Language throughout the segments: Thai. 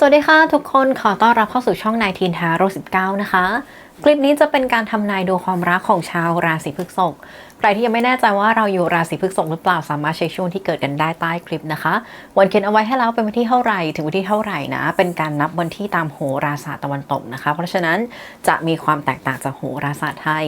สวัสดีค่ะทุกคนขอต้อนรับเข้าสู่ช่องนายทีนทาโร19 นะคะ คลิปนี้จะเป็นการทำนายดวงความรักของชาวราศีพฤษภ ใครที่ยังไม่แน่ใจว่าเราอยู่ราศีพฤษภหรือเปล่าสามารถเช็คช่วงที่เกิดกันได้ใต้คลิปนะคะ วันเขียนเอาไว้ให้แล้วเป็นวันที่เท่าไหร่ถึงวันที่เท่าไหร่นะ เป็นการนับวันที่ตามโหราศาสตร์ตะวันตกนะคะ เพราะฉะนั้นจะมีความแตกต่างจากโหราศาสตร์ไทย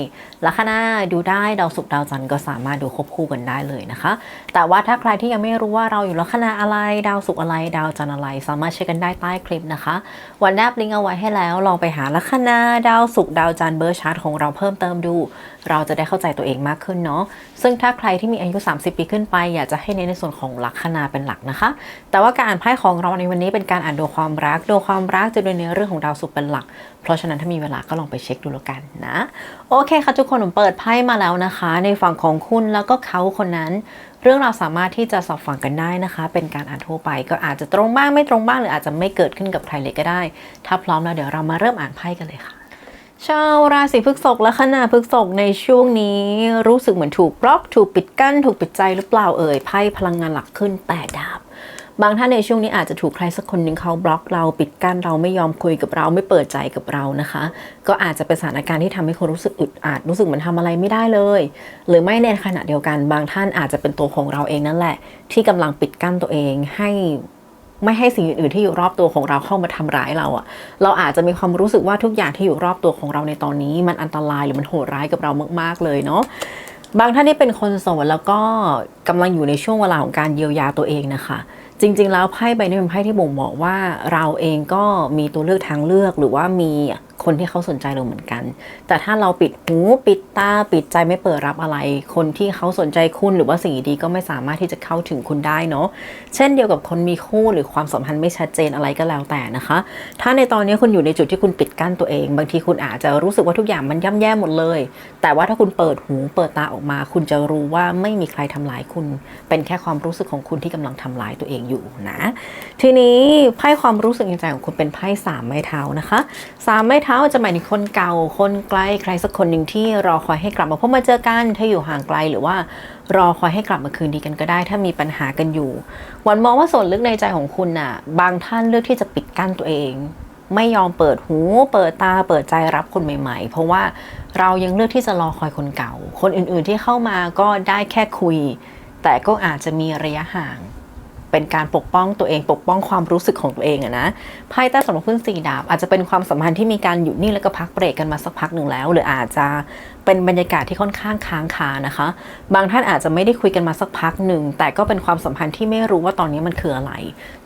ลัคนาดูได้ดาวศุกร์ดาวจันทร์ก็สามารถดูควบคู่กันได้เลยนะคะ แต่ว่าถ้าใครที่ยังไม่รู้ว่าเราอยู่ลัคนาอะไรดาวศุกร์อะไรดาวจันทร์อะไร สามารถเช็คกันได้ใต้คลิปนะคะ วันแนบลิงก์เอาไว้ให้แล้วลองไปหาลัคนาดาวศุกร์ดาวจันทร์เบอร์ชาร์ตของเราเพิ่มเติมดูเราจะได้เข้าใจตัวเองมากขึ้นเนาะซึ่งถ้าใครที่มีอายุ 30 ปีขึ้นไป อยากจะให้เน้นในส่วนของลัคนาเป็นหลักนะคะ แต่ว่าการอ่านไพ่ของเราในวันนี้เป็นการอ่านดวงความรักดวงความรักจะโดยในเรื่องของดาวศุกร์เป็นหลัก เพราะฉะนั้นถ้ามีเวลาก็ลองไปเช็คดูแล้วกันนะโอเคค่ะทุกคนผมเปิดไพ่มาแล้วนะคะ ในฝั่งของคุณแล้วก็เขาคนนั้น เรื่องเราสามารถที่จะสอบฟังกันได้นะคะ เป็นการอ่านทั่วไปก็อาจจะตรงบ้างไม่ตรงบ้างหรืออาจจะไม่เกิดขึ้นกับใครเลยก็ได้ ถ้าพร้อมแล้วเดี๋ยวเรามาเริ่มอ่านไพ่กันเลยค่ะ ชาวราศีพฤษภและคณะพฤษภในช่วงนี้รู้สึกเหมือนถูกบล็อกถูกปิดกั้น ถูกปิดใจหรือเปล่าเอ่ยไพ่พลังงานหลักขึ้นแปดดาบบางท่านในช่วงนี้อาจจะถูกใครสักคนหนึ่งเขาบล็อกเราปิดกั้นเราไม่ยอมคุยกับเราไม่เปิดใจกับเรานะคะ ก็อาจจะเป็นสถานการณ์ที่ทำให้คนรู้สึกอึดอัดรู้สึกเหมือนทำอะไรไม่ได้เลย หรือไม่ในขณะเดียวกัน บางท่านอาจจะเป็นตัวของเราเองนั่นแหละ ที่กำลังปิดกั้นตัวเองให้ ไม่ให้สิ่งอื่นๆที่อยู่รอบตัวของเราเข้ามาทำร้ายเราอะเราอาจจะมีความรู้สึกว่าทุกอย่างที่อยู่รอบตัวของเราในตอนนี้ มันอันตรายหรือมันโหดร้ายกับเรามาก ๆ เลยเนาะบางท่านที่เป็นคนโสดแล้วก็กำลังอยู่ในช่วงเวลาของการเยียวยาตัวเองนะคะ จริง ๆ แล้วไพ่ใบนี้เป็นไพ่ที่บ่งบอกว่าเราเองก็มีตัวเลือกทางเลือกหรือว่ามี คนที่เขาสนใจเราเหมือนกัน แต่ถ้าเราปิดหูปิดตาปิดใจไม่เปิดรับอะไร คนที่เขาสนใจคุณหรือว่าสิ่งดีก็ไม่สามารถที่จะเข้าถึงคุณได้เนาะเช่นเดียวกับคนมีคู่หรือความสัมพันธ์ไม่ชัดเจนอะไรก็แล้วแต่นะคะ ถ้าในตอนนี้คุณอยู่ในจุดที่คุณปิดกั้นตัวเอง บางทีคุณอาจจะรู้สึกว่าทุกอย่างมันย่ำแย่หมดเลย แต่ว่าถ้าคุณเปิดหูเปิดตาออกมา คุณจะรู้ว่าไม่มีใครทำร้ายคุณ เป็นแค่ความรู้สึกของคุณที่กำลังทำร้ายตัวเองอยู่นะ ทีนี้ไพ่ความรู้สึกในใจของคุณเป็นไพ่สามไม้เท้านะคะสามไม้เท้าจะหมายถึงคนเก่า คนไกลใครสักคนหนึ่งที่รอคอยให้กลับมาพบมาเจอกันถ้าอยู่ห่างไกลหรือว่ารอคอยให้กลับมาคืนดีกันก็ได้ ถ้ามีปัญหากันอยู่วันมองว่าส่วนลึกในใจของคุณน่ะ บางท่านเลือกที่จะปิดกั้นตัวเอง ไม่ยอมเปิดหู เปิดตาเปิดใจรับคนใหม่ ๆ เพราะว่าเรายังเลือกที่จะรอคอยคนเก่า คนอื่นๆที่เข้ามาก็ได้แค่คุย แต่ก็อาจจะมีระยะห่าง เป็นการปกป้องตัวเองปกป้องความรู้สึกของตัวเองอะนะไพ่ใต้สำหรับขึ้นสี่ดาบอาจจะเป็นความสัมพันธ์ที่มีการหยุดนิ่งแล้วก็พักเบรกกันมาสักพักหนึ่งแล้ว หรืออาจจะเป็นบรรยากาศที่ค่อนข้างค้างคานะคะ บางท่านอาจจะไม่ได้คุยกันมาสักพักหนึ่งแต่ก็เป็นความสัมพันธ์ที่ไม่รู้ว่าตอนนี้มันคืออะไร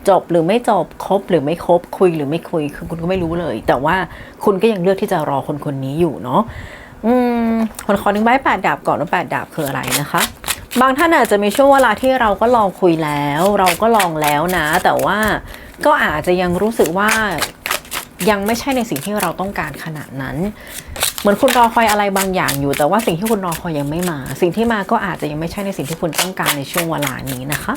จบหรือไม่จบคบหรือไม่คบคุยหรือไม่คุยคือคุณก็ไม่รู้เลย แต่ว่าคุณก็ยังเลือกที่จะรอคนคนนี้อยู่เนาะอืมคนขอหนึ่งใบแปดดาบก่อนว่าแปดดาบคืออะไรนะคะ บางท่านอาจจะมีช่วงเวลาที่เราก็ลองคุยแล้ว เราก็ลองแล้วนะ แต่ว่าก็อาจจะยังรู้สึกว่ายังไม่ใช่ในสิ่งที่เราต้องการขนาดนั้น เหมือนคุณรอคอยอะไรบางอย่างอยู่ แต่ว่าสิ่งที่คุณรอคอยยังไม่มา สิ่งที่มาก็อาจจะยังไม่ใช่ในสิ่งที่คุณต้องการในช่วงเวลานี้นะคะ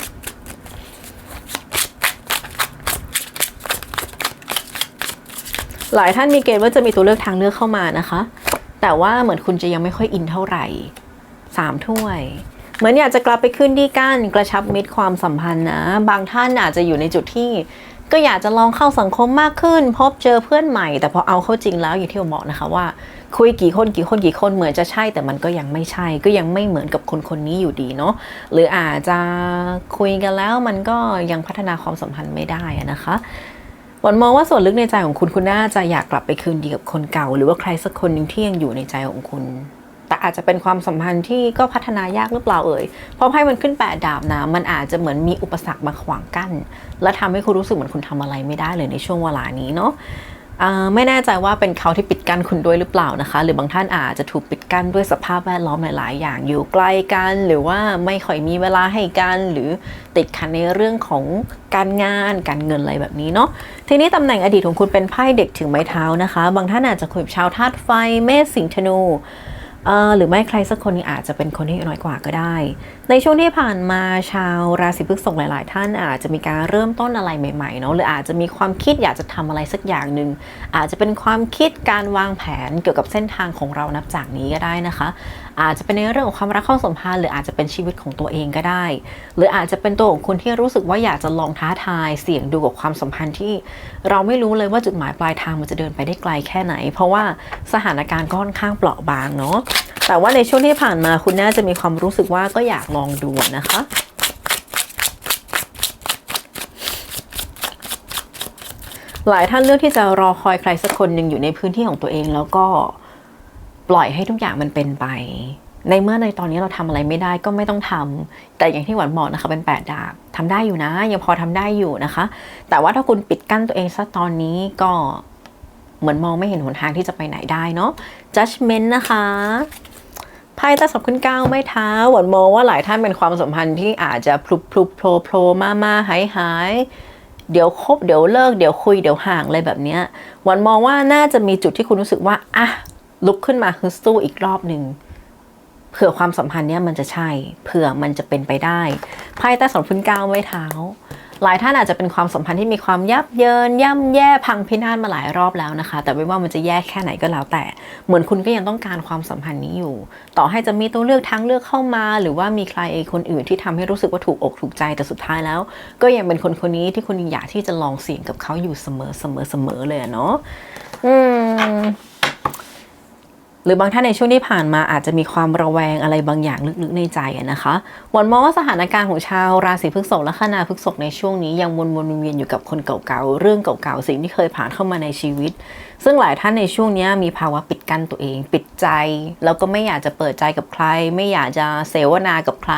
หลายท่านมีเกณฑ์ว่าจะมีตัวเลือกทางเลือกเข้ามานะคะ แต่ว่าเหมือนคุณจะยังไม่ค่อยอินเท่าไหร่สามถ้วย เหมือนอยากจะกลับไปขึ้นดีกันกระชับมิตรความสัมพันธ์นะ บางท่านอาจจะอยู่ในจุดที่ ก็อยากจะลองเข้าสังคมมากขึ้น พบเจอเพื่อนใหม่ แต่พอเอาเข้าจริงแล้วอย่างที่ผมบอกนะคะว่า คุยกี่คนกี่คนกี่คนเหมือนจะใช่ แต่มันก็ยังไม่ใช่ ก็ยังไม่เหมือนกับคนคนนี้อยู่ดีเนาะหรืออาจจะคุยกันแล้วมันก็ยังพัฒนาความสัมพันธ์ไม่ได้นะคะหวันมองว่าส่วนลึกในใจของคุณคุณน่าจะอยากกลับไปคืนดีกับคนเก่า หรือว่าใครสักคนหนึ่งที่ยังอยู่ในใจของคุณ อาจจะเป็นความสัมพันธ์ที่ก็พัฒนายากหรือเปล่าเอ่ยเพราะไพ่มันขึ้นแปดดาบนะมันอาจจะเหมือนมีอุปสรรคมาขวางกั้นและทำให้คุณรู้สึกเหมือนคุณทำอะไรไม่ได้เลยในช่วงเวลานี้เนาะไม่แน่ใจว่าเป็นเขาที่ปิดกั้นคุณด้วยหรือเปล่านะคะ หรือบางท่านอาจจะถูกปิดกั้นด้วยสภาพแวดล้อมหลาย ๆ อย่างอยู่ใกล้กัน หรือว่าไม่ค่อยมีเวลาให้กันหรือติดขัดในเรื่องของการงานการเงินอะไรแบบนี้เนาะทีนี้ตำแหน่งอดีตของคุณเป็นไพ่เด็กถึงไม้เท้านะคะ บางท่านอาจจะคุยกับชาวธาตุไฟเมษสิงห์ธนู หรือไม่ใครสักคนนึงอาจจะเป็นคนที่อายุน้อยกว่าก็ได้ ในช่วงที่ผ่านมาชาวราศีพฤษภหลาย ๆ ท่านอาจจะมีการเริ่มต้นอะไรใหม่ ๆ เนาะหรืออาจจะมีความคิดอยากจะทำอะไรสักอย่างหนึ่งอาจจะเป็นความคิดการวางแผนเกี่ยวกับเส้นทางของเรานับจากนี้ก็ได้นะคะ อาจจะเป็นในเรื่องของความรักความสัมพันธ์หรืออาจจะเป็นชีวิตของตัวเองก็ได้ หรืออาจจะเป็นตัวของคุณที่รู้สึกว่าอยากจะลองท้าทายเสี่ยงดูกับความสัมพันธ์ที่ เราไม่รู้เลยว่าจุดหมายปลายทางมันจะเดินไปได้ไกลแค่ไหน เพราะว่าสถานการณ์ก็ค่อนข้างเปราะบางเนาะ แต่ว่าในช่วงที่ผ่านมาคุณน่าจะมีความรู้สึกว่าก็อยากลองดูนะคะ หลายท่านเลือกที่จะรอคอยใครสักคนหนึ่งอยู่ในพื้นที่ของตัวเอง แล้วก็ปล่อยให้ทุกอย่างมันเป็นไป ในเมื่อในตอนนี้เราทำอะไรไม่ได้ก็ไม่ต้องทำแต่อย่างที่หวานบอกนะคะเป็นแปดดาบทำได้อยู่นะ ยังพอทำได้อยู่นะคะ แต่ว่าถ้าคุณปิดกั้นตัวเองซะตอนนี้ก็เหมือนมองไม่เห็นหนทางที่จะไปไหนได้เนาะ judgment นะคะ ไพ่ตาสับขึ้นก้าวไม่เท้าหวนมองว่าหลายท่านเป็นความสัมพันธ์ที่อาจจะพลุบพลุบโผล่โผล่มามาหายหายเดี๋ยวคบเดี๋ยวเลิกเดี๋ยวคุยเดี๋ยวห่างอะไรแบบนี้หวันมองว่าน่าจะมีจุดที่คุณรู้สึกว่าอะลุกขึ้นมาฮึดสู้อีกรอบหนึ่งเผื่อความสัมพันธ์เนี้ยมันจะใช่ เผื่อมันจะเป็นไปได้ไพ่ใต้สองพื้นก้าวไว้เท้า หลายท่านอาจจะเป็นความสัมพันธ์ที่มีความยับเยินย่ำแย่พังพินาศมาหลายรอบแล้วนะคะ แต่ไม่ว่ามันจะแย่แค่ไหนก็แล้วแต่ เหมือนคุณก็ยังต้องการความสัมพันธ์นี้อยู่ ต่อให้จะมีตัวเลือกทางเลือกเข้ามา หรือว่ามีใครคนอื่นที่ทำให้รู้สึกว่าถูกอกถูกใจแต่สุดท้ายแล้ว ก็ยังเป็นคนคนนี้ที่คุณอยากที่จะลองเสี่ยงกับเขาอยู่เสมอเสมอเสมอเลยเนาะอืม หรือบางท่านในช่วงที่ผ่านมาอาจจะมีความระแวงอะไรบางอย่างลึกๆในใจนะคะหวันมองว่าสถานการณ์ของชาวราศีพฤษภและคนาพฤษภในช่วงนี้ยังวนๆเวียนอยู่กับคนเก่าๆเรื่องเก่าๆสิ่งที่เคยผ่านเข้ามาในชีวิต ซึ่งหลายท่านในช่วงนี้มีภาวะปิดกั้นตัวเอง ปิดใจ แล้วก็ไม่อยากจะเปิดใจกับใคร ไม่อยากจะเสวนากับใคร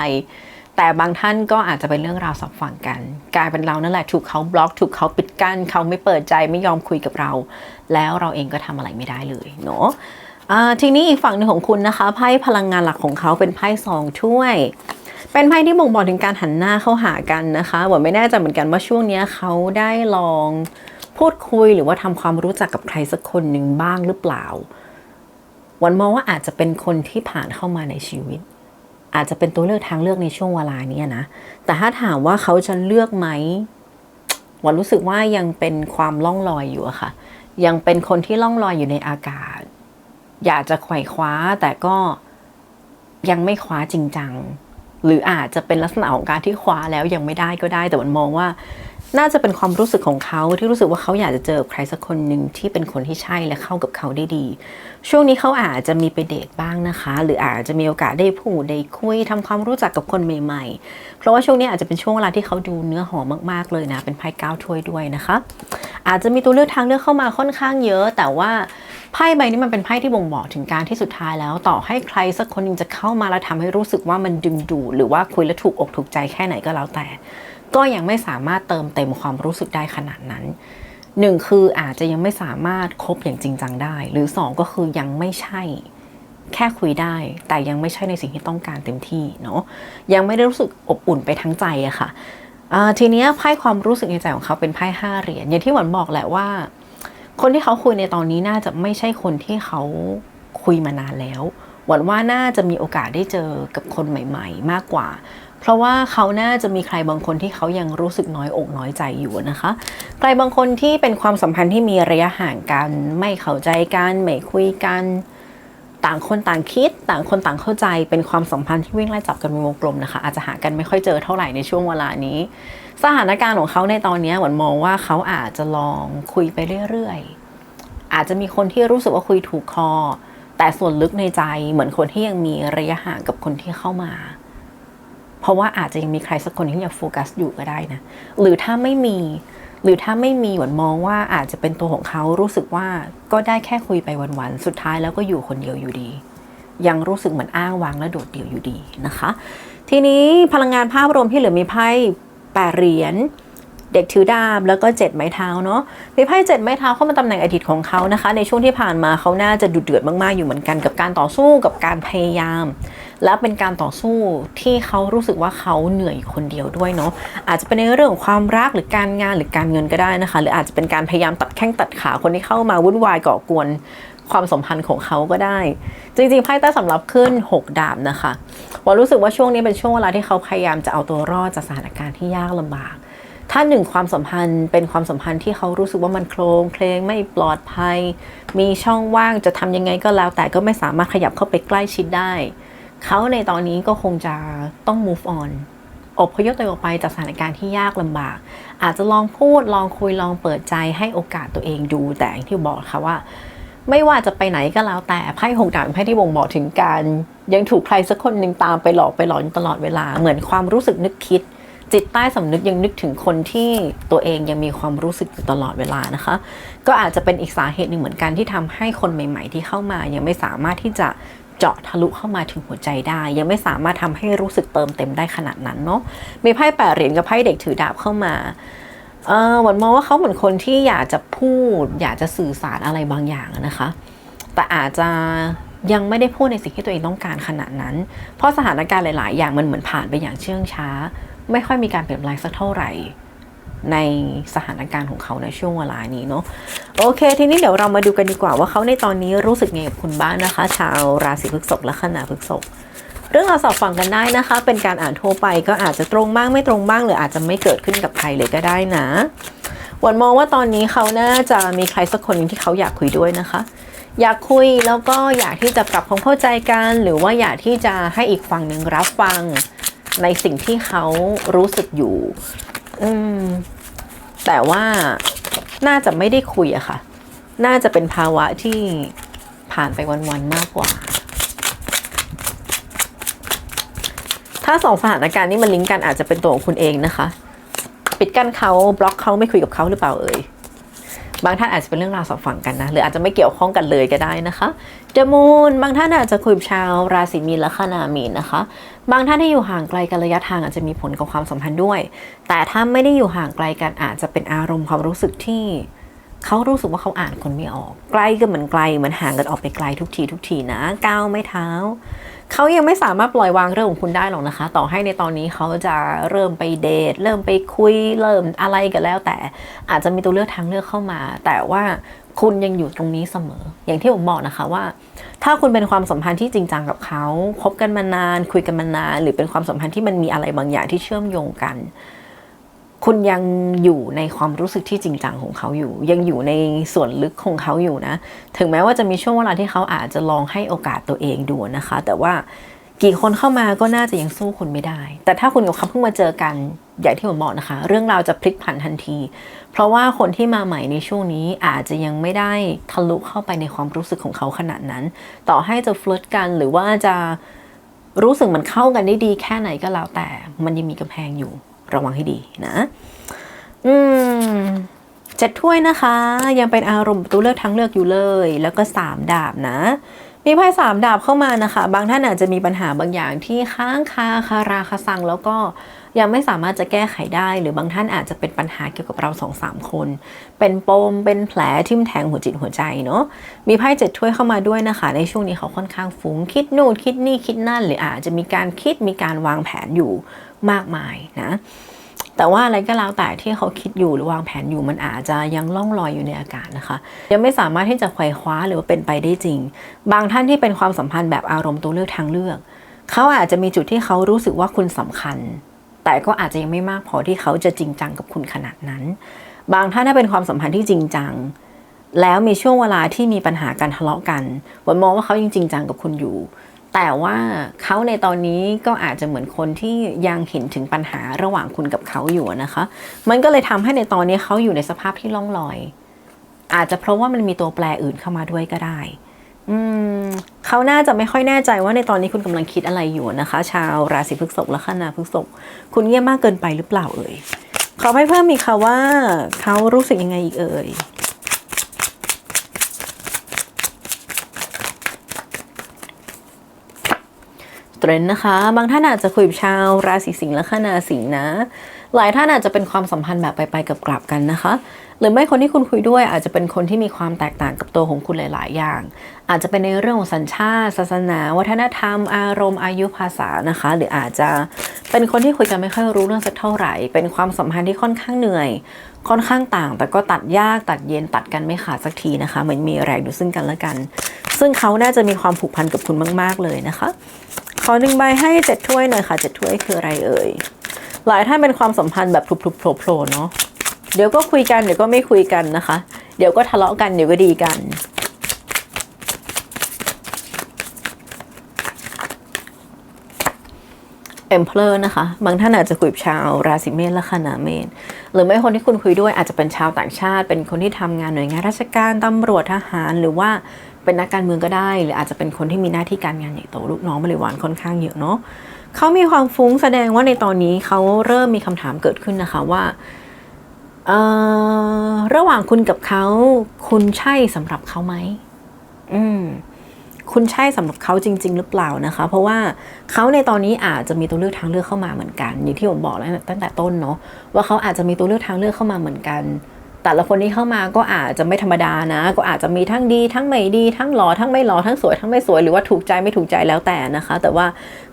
แต่บางท่านก็อาจจะเป็นเรื่องราวสับฝั่งกัน กลายเป็นเรานั่นแหละถูกเขาบล็อก ถูกเขาปิดกั้นเขาไม่เปิดใจไม่ยอมคุยกับเรา แล้วเราเองก็ทำอะไรไม่ได้เลยเนาะ ทีนี้อีกฝั่งหนึ่งของคุณนะคะไพ่พลังงานหลักของเขาเป็นไพ่สองถ้วย เป็นไพ่ที่บ่งบอกถึงการหันหน้าเข้าหากันนะคะหวนไม่แน่ใจเหมือนกันว่าช่วงนี้เขาได้ลองพูดคุยหรือว่าทำความรู้จักกับใครสักคนหนึ่งบ้างหรือเปล่า วันมองว่าอาจจะเป็นคนที่ผ่านเข้ามาในชีวิต อาจจะเป็นตัวเลือกทางเลือกในช่วงเวลานี้นะ แต่ถ้าถามว่าเขาจะเลือกไหมวันรู้สึกว่ายังเป็นความล่องลอยอยู่อะค่ะ ยังเป็นคนที่ล่องลอยอยู่ในอากาศ อยากจะไขว่คว้าแต่ก็ยังไม่คว้าจริงจัง หรืออาจจะเป็นลักษณะของการที่คว้าแล้วยังไม่ได้ก็ได้ แต่มันมองว่า น่าจะเป็นความรู้สึกของเขาที่รู้สึกว่าเขาอยากจะเจอใครสักคนหนึ่งที่เป็นคนที่ใช่และเข้ากับเขาได้ดี ช่วงนี้เขาอาจจะมีไปเดทบ้างนะคะ หรืออาจจะมีโอกาสได้พูดได้คุยทำความรู้จักกับคนใหม่ ๆ เพราะว่าช่วงนี้อาจจะเป็นช่วงเวลาที่เขาดูเนื้อหอมมากๆเลยนะเป็นไพ่ก้าวถ้วยด้วยนะคะ อาจจะมีตัวเลือกทางเลือกเข้ามาค่อนข้างเยอะ แต่ว่า ไพ่ใบนี้มันเป็นไพ่ที่บ่งบอกถึงการที่สุดท้ายแล้ว ต่อให้ใครสักคนนึงจะเข้ามาแล้วทำให้รู้สึกว่ามันดึงดูดหรือว่าคุยแล้วถูกอกถูกใจแค่ไหนก็แล้วแต่ ก็ยังไม่สามารถเติมเต็มความรู้สึกได้ขนาดนั้นหนึ่งคืออาจจะยังไม่สามารถคบอย่างจริงจังได้ หรือสองก็คือยังไม่ใช่ แค่คุยได้ แต่ยังไม่ใช่ในสิ่งที่ต้องการเต็มที่เนาะยังไม่ได้รู้สึกอบอุ่นไปทั้งใจอะค่ะอ่าทีนี้ไพ่ความรู้สึกในใจของเขาเป็นไพ่ห้าเหรียญอย่างที่หวันบอกแหละว่า คนที่เขาคุยในตอนนี้น่าจะไม่ใช่คนที่เขาคุยมานานแล้วหวังว่าน่าจะมีโอกาสได้เจอกับคนใหม่ ๆ มากกว่า เพราะว่าเขาน่าจะมีใครบางคนที่เขายังรู้สึกน้อยอกน้อยใจอยู่นะคะ ใครบางคนที่เป็นความสัมพันธ์ที่มีระยะห่างกัน ไม่เข้าใจกันไม่คุยกัน ต่างคนต่างคิด ต่างคนต่างเข้าใจ เป็นความสัมพันธ์ที่วิ่งไล่จับกันเป็นวงกลมนะคะ อาจจะหากันไม่ค่อยเจอเท่าไหร่ในช่วงเวลานี้ สถานการณ์ของเขาในตอนนี้หวันมองว่าเขาอาจจะลองคุยไปเรื่อยๆ อาจจะมีคนที่รู้สึกว่าคุยถูกคอ แต่ส่วนลึกในใจเหมือนคนที่ยังมีระยะห่างกับคนที่เข้ามา เพราะว่าอาจจะยังมีใครสักคนที่ยังโฟกัสอยู่ก็ได้นะ หรือถ้าไม่มี หรือถ้าไม่มีหวนมองว่าอาจจะเป็นตัวของเขารู้สึกว่าก็ได้แค่คุยไปวันๆสุดท้ายแล้วก็อยู่คนเดียวอยู่ดี ยังรู้สึกเหมือนอ้างว้างและโดดเดี่ยวอยู่ดีนะคะ ทีนี้พลังงานภาพรวมที่เหลือมีไพ่แปดเหรียญ เด็กถือดาบแล้วก็เจ็ดไม้เท้าเนาะมีไพ่เจ็ดไม้เท้าเข้ามาตำแหน่งอดีตของเขานะคะ ในช่วงที่ผ่านมาเขาน่าจะดุเดือดมากๆอยู่เหมือนกันกับการต่อสู้กับการพยายาม และเป็นการต่อสู้ที่เขารู้สึกว่าเขาเหนื่อยคนเดียวด้วยเนาะอาจจะเป็นในเรื่องของความรักหรือการงานหรือการเงินก็ได้นะคะ หรืออาจจะเป็นการพยายามตัดแข้งตัดขาคนที่เข้ามาวุ่นวายก่อกวนความสัมพันธ์ของเขาก็ได้ จริงๆไพ่ใต้สำหรับขึ้น 6 ดาบนะคะว่ารู้สึกว่าช่วงนี้เป็นช่วงเวลาที่เขาพยายามจะเอาตัวรอดจากสถานการณ์ที่ยากลำบาก ถ้าหนึ่งความสัมพันธ์เป็นความสัมพันธ์ที่เขารู้สึกว่ามันโครงเคลงไม่ปลอดภัย มีช่องว่างจะทำยังไงก็แล้ว แต่ก็ไม่สามารถขยับเข้าไปใกล้ชิดได้ เขาในตอนนี้ก็คงจะต้อง move on อบพยพตัวเองออกไปจากสถานการณ์ที่ยากลำบาก อาจจะลองพูดลองคุยลองเปิดใจให้โอกาสตัวเองดูแต่อย่างที่บอกค่ะว่า ไม่ว่าจะไปไหนก็แล้วแต่ไพ่หกดาบเป็นไพ่ที่บ่งบอกถึงการ ยังถูกใครสักคนหนึ่งตามไปหลอกไปหลอนตลอดเวลาเหมือนความรู้สึกนึกคิด จิตใต้สำนึกยังนึกถึงคนที่ตัวเองยังมีความรู้สึกอยู่ตลอดเวลานะคะ ก็อาจจะเป็นอีกสาเหตุหนึ่งเหมือนกันที่ทำให้คนใหม่ ๆ ที่เข้ามา ยังไม่สามารถที่จะเจาะทะลุเข้ามาถึงหัวใจได้ ยังไม่สามารถทำให้รู้สึกเติมเต็มได้ขนาดนั้นเนาะมีไพ่แปดเหรียญกับไพ่เด็กถือดาบเข้ามาเออหวันมองว่าเขาเหมือนคนที่อยากจะพูด อยากจะสื่อสารอะไรบางอย่างนะคะ แต่อาจจะยังไม่ได้พูดในสิ่งที่ตัวเองต้องการขนาดนั้น เพราะสถานการณ์หลาย ๆ อย่างมันเหมือนผ่านไปอย่างเชื่องช้า ไม่ค่อยมีการเปลี่ยนแปลงสักเท่าไหร่ในสถานการณ์ของเขาในช่วงเวลานี้เนาะโอเค ทีนี้เดี๋ยวเรามาดูกันดีกว่าว่าเขาในตอนนี้รู้สึกไงกับคุณบ้างนะคะ ชาวราศีพฤษภและขณะพฤษภเรื่องเราสอบฟังกันได้นะคะ เป็นการอ่านทั่วไปก็อาจจะตรงบ้างไม่ตรงบ้างหรืออาจจะไม่เกิดขึ้นกับใครเลยก็ได้นะหวันมองว่าตอนนี้เขาน่าจะมีใครสักคนนึงที่เขาอยากคุยด้วยนะคะ อยากคุยแล้วก็อยากที่จะปรับความเข้าใจกัน หรือว่าอยากที่จะให้อีกฝั่งหนึ่งรับฟัง ในสิ่งที่เขารู้สึกอยู่ อืม แต่ว่าน่าจะไม่ได้คุยอะค่ะ น่าจะเป็นภาวะที่ผ่านไปวันๆมากกว่า ถ้าสองสถานการณ์นี้มันลิงก์กันอาจจะเป็นตัวของคุณเองนะคะ ปิดกั้นเขาบล็อกเขาไม่คุยกับเขาหรือเปล่าเอ่ย บางท่านอาจจะเป็นเรื่องราวสองฝั่งกันนะ หรืออาจจะไม่เกี่ยวข้องกันเลยก็ได้นะคะเดมูนบางท่านอาจจะคุยกับชาวราศีมีนและคนามีนนะคะ บางท่านที่อยู่ห่างไกลกันระยะทางอาจจะมีผลกับความสัมพันธ์ด้วย แต่ถ้าไม่ได้อยู่ห่างไกลกันอาจจะเป็นอารมณ์ความรู้สึกที่เขารู้สึกว่าเขาอ่านคนไม่ออก ไกลก็เหมือนไกลเหมือนห่างกันออกไปไกลทุกทีทุกทีนะก้าวไม่เท้า เขายังไม่สามารถปล่อยวางเรื่องของคุณได้หรอกนะคะ ต่อให้ในตอนนี้เขาจะเริ่มไปเดท เริ่มไปคุย เริ่มอะไรกันแล้ว แต่อาจจะมีตัวเลือกทางเลือกเข้ามา แต่ว่าคุณยังอยู่ตรงนี้เสมอ อย่างที่ผมบอกนะคะว่า ถ้าคุณเป็นความสัมพันธ์ที่จริงจังกับเขาคบกันมานาน คุยกันมานาน หรือเป็นความสัมพันธ์ที่มันมีอะไรบางอย่างที่เชื่อมโยงกัน คุณยังอยู่ในความรู้สึกที่จริงจังของเขาอยู่ ยังอยู่ในส่วนลึกของเขาอยู่นะ ถึงแม้ว่าจะมีช่วงเวลาที่เขาอาจจะลองให้โอกาสตัวเองดูนะคะ แต่ว่ากี่คนเข้ามาก็น่าจะยังสู้คุณไม่ได้ แต่ถ้าคุณกับเขาเพิ่งมาเจอกันอย่างที่ผมบอกนะคะ เรื่องราวจะพลิกผันทันที เพราะว่าคนที่มาใหม่ในช่วงนี้อาจจะยังไม่ได้ทะลุเข้าไปในความรู้สึกของเขาขนาดนั้น ต่อให้จะฟลิร์ตกันหรือว่าจะรู้สึกมันเข้ากันได้ดีแค่ไหนก็แล้วแต่ มันยังมีกำแพงอยู่ ระวังให้ดีนะ อืมเจ็ดถ้วยนะคะ ยังเป็นอารมณ์ตัวเลือกทั้งเลือกอยู่เลย แล้วก็สามดาบนะ มีไพ่สามดาบเข้ามานะคะ บางท่านอาจจะมีปัญหาบางอย่างที่ค้างคาคาราคาซังแล้วก็ยังไม่สามารถจะแก้ไขได้ หรือบางท่านอาจจะเป็นปัญหาเกี่ยวกับเราสองสามคน เป็นปมเป็นแผลทิ่มแทงหัวจิตหัวใจเนาะมีไพ่เจ็ดถ้วยเข้ามาด้วยนะคะ ในช่วงนี้เขาค่อนข้างฟุ้งคิดนู่นคิดนี่คิดนั่น หรืออาจจะมีการคิดมีการวางแผนอยู่ มากมายนะแต่ว่าอะไรก็แล้วแต่ที่เขาคิดอยู่หรือวางแผนอยู่มันอาจจะยังล่องลอยอยู่ในอากาศนะคะ ยังไม่สามารถที่จะไขว่คว้าหรือว่าเป็นไปได้จริง บางท่านที่เป็นความสัมพันธ์แบบอารมณ์ตัวเลือกทางเลือก เขาอาจจะมีจุดที่เขารู้สึกว่าคุณสำคัญ แต่ก็อาจจะยังไม่มากพอที่เขาจะจริงจังกับคุณขนาดนั้น บางท่านถ้าเป็นความสัมพันธ์ที่จริงจัง แล้วมีช่วงเวลาที่มีปัญหาการทะเลาะกันวันมองว่าเขายังจริงจังกับคุณอยู่ แต่ว่าเขาในตอนนี้ก็อาจจะเหมือนคนที่ยังเห็นถึงปัญหาระหว่างคุณกับเขาอยู่นะคะ มันก็เลยทำให้ในตอนนี้เขาอยู่ในสภาพที่ล่องลอย อาจจะเพราะว่ามันมีตัวแปรอื่นเข้ามาด้วยก็ได้ อืมเขาน่าจะไม่ค่อยแน่ใจว่าในตอนนี้คุณกำลังคิดอะไรอยู่นะคะ ชาวราศีพฤษภและคณาพฤษภคุณเงียบมากเกินไปหรือเปล่าเอ่ยขอให้เพิ่มอีกค่ะว่าเขารู้สึกยังไงอีกเอ่ย เทรนด์นะคะ บางท่านอาจจะคุยกับชาวราศีสิงห์และคนาสิงห์นะ หลายท่านอาจจะเป็นความสัมพันธ์แบบไปๆกับกลับกันนะคะ หรือไม่คนที่คุณคุยด้วยอาจจะเป็นคนที่มีความแตกต่างกับตัวของคุณหลาย ๆ อย่าง อาจจะเป็นในเรื่องของสัญชาติ ศาสนา วัฒนธรรม อารมณ์ อายุภาษานะคะ หรืออาจจะเป็นคนที่คุยกันไม่ค่อยรู้เรื่องสักเท่าไหร่ เป็นความสัมพันธ์ที่ค่อนข้างเหนื่อย ค่อนข้างต่าง แต่ก็ตัดยาก ตัดเย็น ตัดกันไม่ขาดสักทีนะคะ เหมือนมีแรงดูซึ่งกันและกัน ซึ่งเขาน่าจะมีความผูกพันกับคุณมาก ๆ เลยนะคะ อหนึ่งใบให้เจ็ดถ้วยหน่อยค่ะเจ็ดถ้วยคืออะไรเอ่ย หลายท่านเป็นความสัมพันธ์แบบพลุบๆโผล่ๆเนาะ เดี๋ยวก็คุยกันเดี๋ยวก็ไม่คุยกันนะคะ เดี๋ยวก็ทะเลาะกันเดี๋ยวก็ดีกันอ Emperor นะคะ บางท่านอาจจะคุยกับชาวราศีเมษและคนาเมษหรือไม่คนที่คุณคุยด้วยอาจจะเป็นชาวต่างชาติ เป็นคนที่ทำงานหน่วยงานราชการตำรวจทหารหรือว่า เป็นนักการเมืองก็ได้ หรืออาจจะเป็นคนที่มีหน้าที่การงานใหญ่โตลูกน้องบริวารค่อนข้างเยอะเนาะเขามีความฟุ้งแสดงว่าในตอนนี้เขาเริ่มมีคำถามเกิดขึ้นนะคะว่าระหว่างคุณกับเขา คุณใช่สำหรับเขาไหมอืมคุณใช่สำหรับเขาจริง ๆ หรือเปล่านะคะ เพราะว่าเขาในตอนนี้อาจจะมีตัวเลือกทางเลือกเข้ามาเหมือนกัน อย่างที่ผมบอกแล้วตั้งแต่ต้นเนาะว่าเขาอาจจะมีตัวเลือกทางเลือกเข้ามาเหมือนกัน แต่ละคนที่เข้ามาก็อาจจะไม่ธรรมดานะ ก็อาจจะมีทั้งดีทั้งไม่ดี ทั้งหล่อทั้งไม่หล่อทั้งสวยทั้งไม่สวยหรือว่าถูกใจไม่ถูกใจแล้วแต่นะคะ แต่ว่า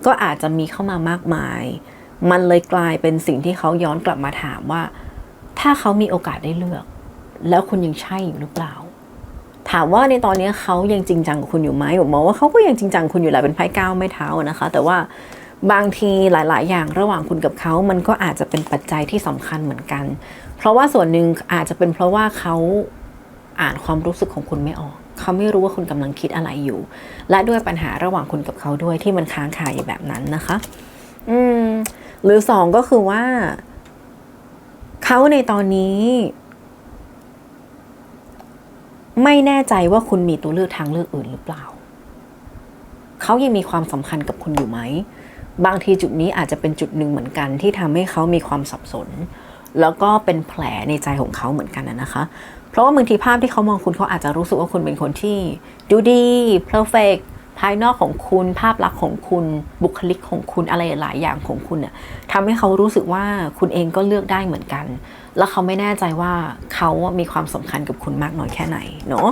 ก็อาจจะมีเข้ามามากมาย มันเลยกลายเป็นสิ่งที่เขาย้อนกลับมาถามว่า ถ้าเขามีโอกาสได้เลือก แล้วคุณยังใช่อยู่หรือเปล่า ถามว่าในตอนนี้เขายังจริงจังกับคุณอยู่ไหมผมมองว่าเขาก็ยังจริงจังคุณอยู่แหละเป็นไพ่ก้าวไม่เท้านะคะ แต่ว่าบางทีหลาย ๆ อย่างระหว่างคุณกับเขา มันก็อาจจะเป็นปัจจัยที่สำคัญเหมือนกัน เพราะว่าส่วนหนึ่งอาจจะเป็นเพราะว่าเขาอ่านความรู้สึกของคุณไม่ออก เขาไม่รู้ว่าคุณกำลังคิดอะไรอยู่ และด้วยปัญหาระหว่างคุณกับเขาด้วยที่มันค้างคาอยู่แบบนั้นนะคะ อืม หรือสองก็คือว่า เขาในตอนนี้ ไม่แน่ใจว่าคุณมีตัวเลือกทางเลือกอื่นหรือเปล่า เขายังมีความสำคัญกับคุณอยู่ไหม บางทีจุดนี้อาจจะเป็นจุดหนึ่งเหมือนกันที่ทำให้เขามีความสับสน แล้วก็เป็นแผลในใจของเขาเหมือนกันนะคะ เพราะว่าบางทีภาพที่เขามองคุณเขาอาจจะรู้สึกว่าคุณเป็นคนที่ดูดี perfect ภายนอกของคุณภาพลักษณ์ของคุณบุคลิกของคุณอะไรหลายอย่างของคุณเนี่ยทำให้เขารู้สึกว่าคุณเองก็เลือกได้เหมือนกัน แล้วเขาไม่แน่ใจว่าเขามีความสำคัญกับคุณมากน้อยแค่ไหนเนาะ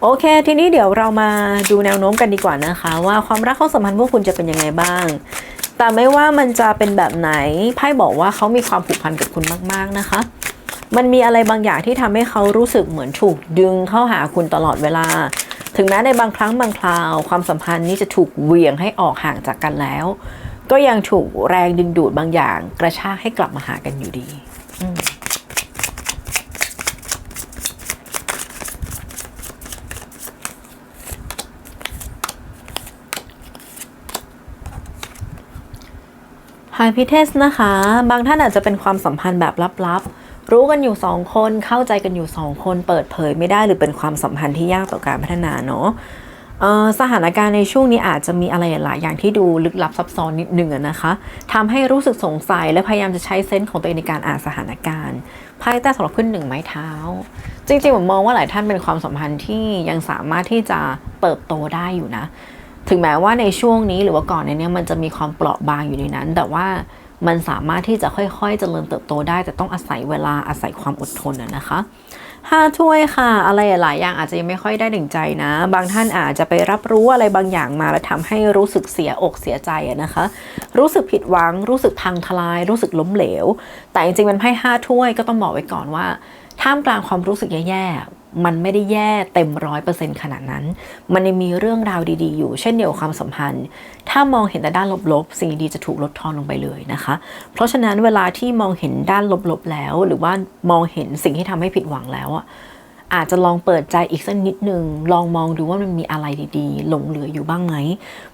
โอเค ทีนี้เดี๋ยวเรามาดูแนวโน้มกันดีกว่านะคะ ว่าความรักความสัมพันธ์พวกคุณจะเป็นยังไงบ้าง แต่ไม่ว่ามันจะเป็นแบบไหนไพ่บอกว่าเขามีความผูกพันกับคุณมาก ๆนะคะ มันมีอะไรบางอย่างที่ทำให้เขารู้สึกเหมือนถูกดึงเข้าหาคุณตลอดเวลา ถึงแม้ในบางครั้งบางคราว ความสัมพันธ์นี้จะถูกเหวี่ยงให้ออกห่างจากกันแล้ว ก็ยังถูกแรงดึงดูดบางอย่าง กระชากให้กลับมาหากันอยู่ดี ไฮพิเทสนะคะ บางท่านอาจจะเป็นความสัมพันธ์แบบลับๆ รู้กันอยู่สองคน เข้าใจกันอยู่สองคน เปิดเผยไม่ได้หรือเป็นความสัมพันธ์ที่ยากต่อการพัฒนาเนาะสถานการณ์ในช่วงนี้อาจจะมีอะไรหลายอย่างที่ดูลึกลับซับซ้อนนิดนึงนะคะทำให้รู้สึกสงสัยและพยายามจะใช้เซนส์ของตัวเองในการอ่านสถานการณ์ไพ่ใต้สำหรับขึ้นหนึ่งไม้เท้า จริงๆผมมองว่าหลายท่านเป็นความสัมพันธ์ที่ยังสามารถที่จะเติบโตได้อยู่นะ ถึงแม้ว่าในช่วงนี้หรือว่าก่อนในนี้มันจะมีความเปราะบางอยู่ในนั้น แต่ว่ามันสามารถที่จะค่อยๆเจริญเติบโตได้ แต่ต้องอาศัยเวลาอาศัยความอดทนนะคะห้าถ้วยค่ะ อะไรหลายอย่างอาจจะยังไม่ค่อยได้ดึงใจนะ บางท่านอาจจะไปรับรู้อะไรบางอย่างมาแล้วทำให้รู้สึกเสียอกเสียใจนะคะ รู้สึกผิดหวัง รู้สึกพังทลาย รู้สึกล้มเหลว แต่จริงๆมันไพ่ห้าถ้วยก็ต้องบอกไว้ก่อนว่าท่ามกลางความรู้สึกแย่ๆ มันไม่ได้แย่เต็มร้อยเปอร์เซ็นต์ขนาดนั้น มันยังมีเรื่องราวดีๆ อยู่ เช่นเดียวกับความสัมพันธ์ ถ้ามองเห็นแต่ด้านลบๆ สิ่งดีจะถูกลดทอนลงไปเลยนะคะ เพราะฉะนั้นเวลาที่มองเห็นด้านลบๆแล้ว หรือว่ามองเห็นสิ่งที่ทำให้ผิดหวังแล้วอะอาจจะลองเปิดใจอีกสักนิดนึง ลองมองดูว่ามันมีอะไรดีๆ หลงเหลืออยู่บ้างไหม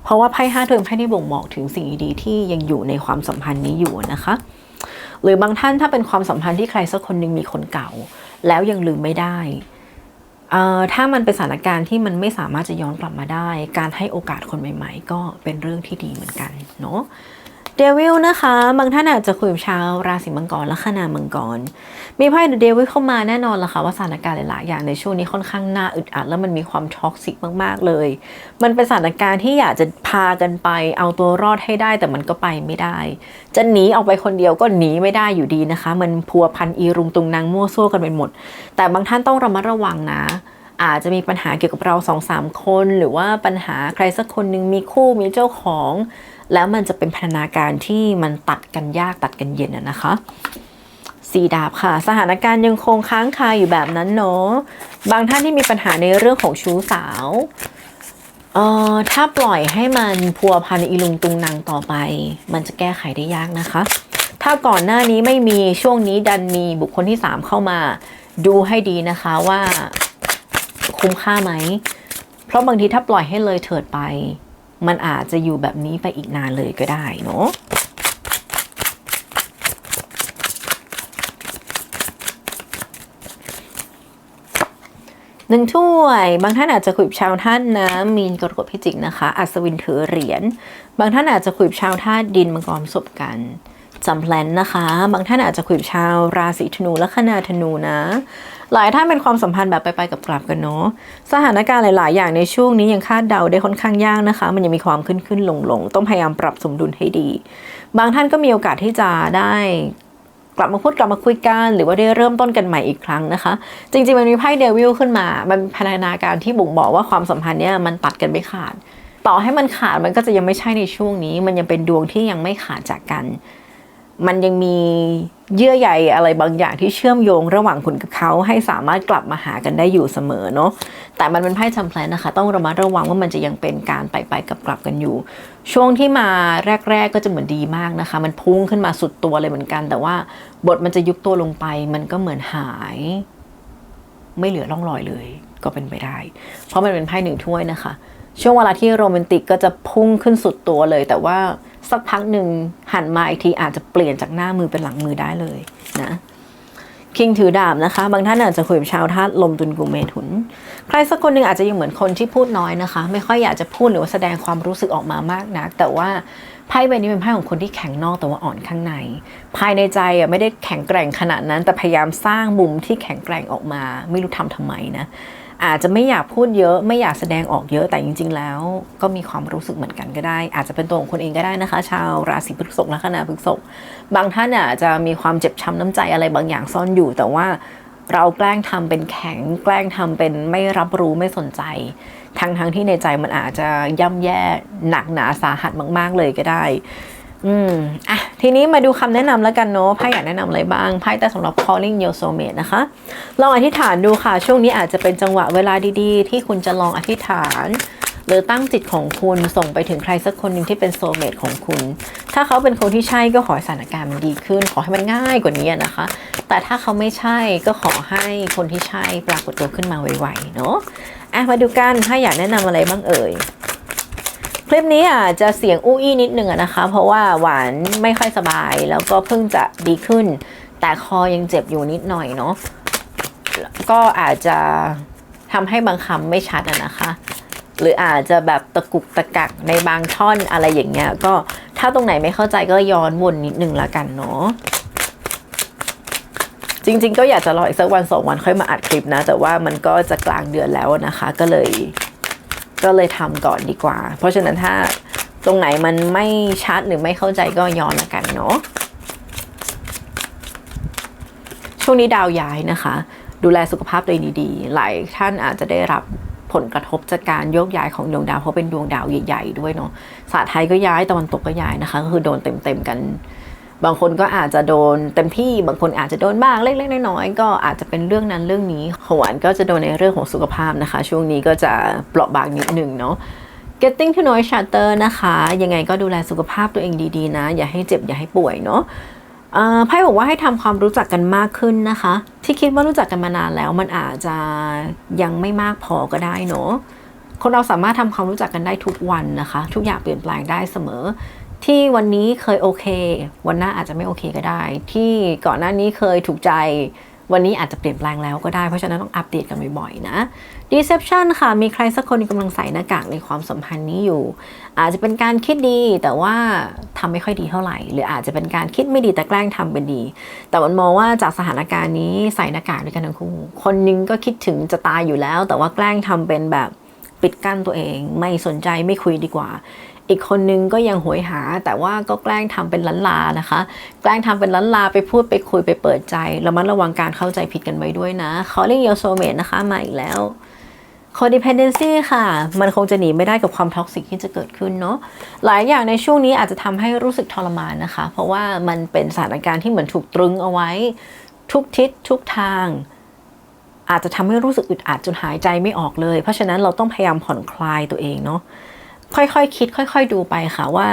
เพราะว่าไพ่ห้าเป็นไพ่ที่บ่งบอกถึงสิ่งดีๆที่ยังอยู่ในความสัมพันธ์นี้อยู่นะคะ หรือบางท่านถ้าเป็นความสัมพันธ์ที่ใครสักคนหนึ่งมีคนเก่า แล้วยังลืมไม่ได้ ถ้ามันเป็นสถานการณ์ที่มันไม่สามารถจะย้อนกลับมาได้ การให้โอกาสคนใหม่ ๆ ก็เป็นเรื่องที่ดีเหมือนกันเนาะ เดวิลนะคะ บางท่านอาจจะคุยกับชาวราศีมังกรและคณามังกร มีไพ่เดวิลเข้ามาแน่นอนละค่ะว่าสถานการณ์หลายๆอย่างในช่วงนี้ค่อนข้างน่าอึดอัด แล้วมันมีความท็อกซิกมาก ๆ เลย มันเป็นสถานการณ์ที่อยากจะพากันไป เอาตัวรอดให้ได้แต่มันก็ไปไม่ได้ จะหนีออกไปคนเดียวก็หนีไม่ได้อยู่ดีนะคะ มันพัวพันอีรุงตุงนางมั่วซั่วกันไปหมด แต่บางท่านต้องระมัดระวังนะอาจจะมีปัญหาเกี่ยวกับเราสองสามคน หรือว่าปัญหาใครสักคนหนึ่งมีคู่มีเจ้าของ แล้วมันจะเป็นพัฒนาการที่มันตัดกันยากตัดกันเย็นอะนะคะสีดาบค่ะ สถานการณ์ยังคงค้างคาอยู่แบบนั้นเนาะบางท่านที่มีปัญหาในเรื่องของชู้สาวเอ่อถ้าปล่อยให้มันพัวพันอีลุงตุงนางต่อไป มันจะแก้ไขได้ยากนะคะ ถ้าก่อนหน้านี้ไม่มีช่วงนี้ดันมีบุคคลที่สามเข้ามาดูให้ดีนะคะว่าคุ้มค่าไหม เพราะบางทีถ้าปล่อยให้เลยเถิดไป มันอาจจะอยู่แบบนี้ไปอีกนานเลยก็ได้เนาะหนึ่งถ้วย บางท่านอาจจะคุยชาวท่านน้ำมีนกรกฎพิจิกนะคะ อัศวินถือเหรียญ บางท่านอาจจะคุยชาวท่าตุดินมังกรศพกันจำแพลนนะคะ บางท่านอาจจะคุยชาวราศีธนูและคณาธนูนะ หลายท่านเป็นความสัมพันธ์แบบไปๆกับกลับกันเนาะสถานการณ์หลาย ๆ อย่างในช่วงนี้ยังคาดเดาได้ค่อนข้างยากนะคะ มันยังมีความขึ้นขึ้นลงลงๆต้องพยายามปรับสมดุลให้ดี บางท่านก็มีโอกาสที่จะได้กลับมาพูดกลับมาคุยกันหรือว่าได้เริ่มต้นกันใหม่อีกครั้งนะคะ จริง ๆ มันมีไพ่เดวิลขึ้นมา มันพันธนาการที่บ่งบอกว่าความสัมพันธ์เนี้ยมันตัดกันไม่ขาด ต่อให้มันขาดมันก็จะยังไม่ใช่ในช่วงนี้ มันยังเป็นดวงที่ยังไม่ขาดจากกัน มันยังมีเยื่อใยอะไรบางอย่างที่เชื่อมโยงระหว่างคุณกับเขาให้สามารถกลับมาหากันได้อยู่เสมอเนาะแต่มันเป็นไพ่จำแพลนนะคะ ต้องระมัดระวังว่ามันจะยังเป็นการไปไปกับกลับกันอยู่ ช่วงที่มาแรก ๆ ก็จะเหมือนดีมากนะคะ มันพุ่งขึ้นมาสุดตัวเลยเหมือนกัน แต่ว่าบทมันจะยุบตัวลงไป มันก็เหมือนหาย ไม่เหลือร่องรอยเลย ก็เป็นไปได้ เพราะมันเป็นไพ่หนึ่งถ้วยนะคะ ช่วงเวลาที่โรแมนติกก็จะพุ่งขึ้นสุดตัวเลย แต่ว่า สักพักหนึ่งหันมาอีกทีอาจจะเปลี่ยนจากหน้ามือเป็นหลังมือได้เลยนะคิงถือดาบนะคะ บางท่านอาจจะคุยกับชาวธาตุลมตุลกุมเมถุน ใครสักคนหนึ่งอาจจะยังเหมือนคนที่พูดน้อยนะคะ ไม่ค่อยอยากจะพูดหรือว่าแสดงความรู้สึกออกมามากนัก แต่ว่าไพ่ใบนี้เป็นไพ่ของคนที่แข็งนอกแต่ว่าอ่อนข้างใน ภายในใจอะไม่ได้แข็งแกร่งขนาดนั้น แต่พยายามสร้างมุมที่แข็งแกร่งออกมา ไม่รู้ทำทำไมนะ อาจจะไม่อยากพูดเยอะไม่อยากแสดงออกเยอะแต่จริง ๆ แล้ว ก็มีความรู้สึกเหมือนกันก็ได้ อาจจะเป็นตัวของคนเองก็ได้นะคะ ชาวราศีพฤษภและคณะพฤษภบางท่านอาจจะมีความเจ็บช้ำน้ำใจอะไรบางอย่างซ่อนอยู่ แต่ว่าเราแกล้งทำเป็นแข็งแกล้งทำเป็นไม่รับรู้ไม่สนใจทั้งทั้งๆที่ในใจมันอาจจะย่ำแย่หนักหนาสาหัสมาก ๆ เลยก็ได้ อืมอะทีนี้มาดูคำแนะนำแล้วกันเนาะไพ่อยากแนะนำอะไรบ้างไพ่แต่สำหรับ calling your soulmate นะคะ ลองอธิษฐานดูค่ะ ช่วงนี้อาจจะเป็นจังหวะเวลาดีๆ ที่คุณจะลองอธิษฐาน หรือตั้งจิตของคุณส่งไปถึงใครสักคนหนึ่งที่เป็นโซลเมตของคุณ ถ้าเขาเป็นคนที่ใช่ก็ขอสถานการณ์มันดีขึ้น ขอให้มันง่ายกว่านี้นะคะ แต่ถ้าเขาไม่ใช่ก็ขอให้คนที่ใช่ปรากฏตัวขึ้นมาไวๆเนาะอะมาดูกันถ้าอยากแนะนำอะไรบ้างเอ่ย คลิปนี้อาจจะเสียงอู้อี้นิดนึงนะคะ เพราะว่าหวานไม่ค่อยสบาย แล้วก็เพิ่งจะดีขึ้น แต่คอยังเจ็บอยู่นิดหน่อยเนาะก็อาจจะทำให้บางคำไม่ชัดนะคะ หรืออาจจะแบบตะกุกตะกักในบางท่อนอะไรอย่างเงี้ย ก็ถ้าตรงไหนไม่เข้าใจก็ย้อนวนนิดนึงละกันเนาะจริง ๆ ก็อยากจะรออีกสักวันสองวันค่อยมาอัดคลิปนะ แต่ว่ามันก็จะกลางเดือนแล้วนะคะ ก็เลย ก็เลยทำก่อนดีกว่า เพราะฉะนั้นถ้าตรงไหนมันไม่ชัดหรือไม่เข้าใจก็ย้อนละกันเนาะช่วงนี้ดาวย้ายนะคะ ดูแลสุขภาพตัวเองดีๆ หลายท่านอาจจะได้รับผลกระทบจากการโยกย้ายของดวงดาวเพราะเป็นดวงดาวใหญ่ๆด้วยเนาะศาสตร์ไทยก็ย้ายตะวันตกก็ย้ายนะคะ ก็คือโดนเต็มๆกัน บางคนก็อาจจะโดนเต็มที่บางคนอาจจะโดนบ้างเล็กๆน้อยๆก็อาจจะเป็นเรื่องนั้นเรื่องนี้ขวานก็จะโดนในเรื่องของสุขภาพนะคะ ช่วงนี้ก็จะเปราะบางนิดหนึ่งเนาะ getting to know each other นะคะ ยังไงก็ดูแลสุขภาพตัวเองดีๆนะ อย่าให้เจ็บอย่าให้ป่วยเนาะไพ่บอกว่าให้ทำความรู้จักกันมากขึ้นนะคะ ที่คิดว่ารู้จักกันมานานแล้วมันอาจจะยังไม่มากพอก็ได้เนาะคนเราสามารถทำความรู้จักกันได้ทุกวันนะคะ ทุกอย่างเปลี่ยนแปลงได้เสมอ ที่วันนี้เคยโอเค วันหน้าอาจจะไม่โอเคก็ได้ ที่ก่อนหน้านี้เคยถูกใจ วันนี้อาจจะเปลี่ยนแปลงแล้วก็ได้ เพราะฉะนั้นต้องอัปเดตกันบ่อยๆนะ deception ค่ะ มีใครสักคนกำลังใส่หน้ากากในความสัมพันธ์นี้อยู่ อาจจะเป็นการคิดดีแต่ว่าทำไม่ค่อยดีเท่าไหร่ หรืออาจจะเป็นการคิดไม่ดีแต่แกล้งทำเป็นดี แต่มันมองว่าจากสถานการณ์นี้ใส่หน้ากากด้วยกันทั้งคู่ คนหนึงก็คิดถึงจะตายอยู่แล้ว แต่ว่าแกล้งทำเป็นแบบ ปิดกั้นตัวเอง ไม่สนใจไม่คุยดีกว่า อีกคนนึงก็ยังหวยหา แต่ว่าก็แกล้งทำเป็นลันลานะคะ แกล้งทำเป็นลันลาไปพูดไปคุยไปเปิดใจระมัดระวังการเข้าใจผิดกันไว้ด้วยนะ calling your soulmate นะคะมาอีกแล้ว codependency ค่ะ มันคงจะหนีไม่ได้กับความท็อกซิกที่จะเกิดขึ้นเนาะ หลายอย่างในช่วงนี้อาจจะทำให้รู้สึกทรมานนะคะ เพราะว่ามันเป็นสถานการณ์ที่เหมือนถูกตรึงเอาไว้ ทุกทิศทุกทาง อาจจะทำให้รู้สึกอึดอัดจนหายใจไม่ออกเลย เพราะฉะนั้นเราต้องพยายามผ่อนคลายตัวเองเนาะค่อยๆคคิด ค่อย ๆ ดูไปค่ะว่า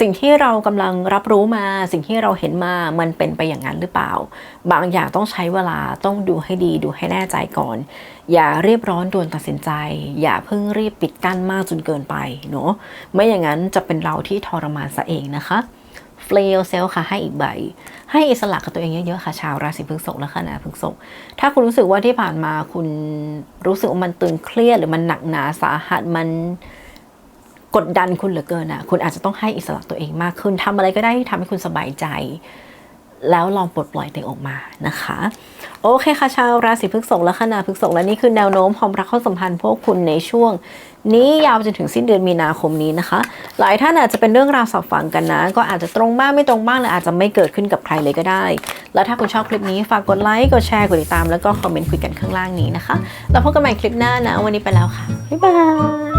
สิ่งที่เรากำลังรับรู้มา สิ่งที่เราเห็นมามันเป็นไปอย่างนั้นหรือเปล่า บางอย่างต้องใช้เวลาต้องดูให้ดีดูให้แน่ใจก่อน อย่ารีบร้อนด่วนตัดสินใจ อย่าเพิ่งรีบปิดกั้นมากจนเกินไปเนาะไม่อย่างนั้นจะเป็นเราที่ทรมานซะเองนะคะ เฟลเซลค่ะให้อีกใบ ให้อิสระกับตัวเองเยอะๆค่ะ ชาวราศีพฤษภและคณะพฤษภถ้าคุณรู้สึกว่าที่ผ่านมาคุณรู้สึกว่ามันตึงเครียดหรือมันหนักหนาสาหัสมันกดดันคุณเหลือเกินอะ คุณอาจจะต้องให้อิสระตัวเองมากขึ้นทำอะไรก็ได้ที่ทำให้คุณสบายใจ แล้วลองปลดปล่อยตัวเองออกมานะคะ โอเคค่ะชาวราศีพฤษภและคณะพฤษภและนี่คือแนวโน้มความรักความสัมพันธ์พวกคุณในช่วง นี้ยาวจนถึงสิ้นเดือนมีนาคมนี้นะคะ หลายท่านอาจจะเป็นเรื่องราวสอบฝังกันนะ ก็อาจจะตรงบ้างไม่ตรงบ้างหรืออาจจะไม่เกิดขึ้นกับใครเลยก็ได้ แล้วถ้าคุณชอบคลิปนี้ฝากกดไลค์กดแชร์กดติดตามแล้วก็คอมเมนต์คุยกันข้างล่างนี้นะคะ แล้วพบกันใหม่คลิปหน้านะวันนี้ไปแล้วค่ะบ๊ายบาย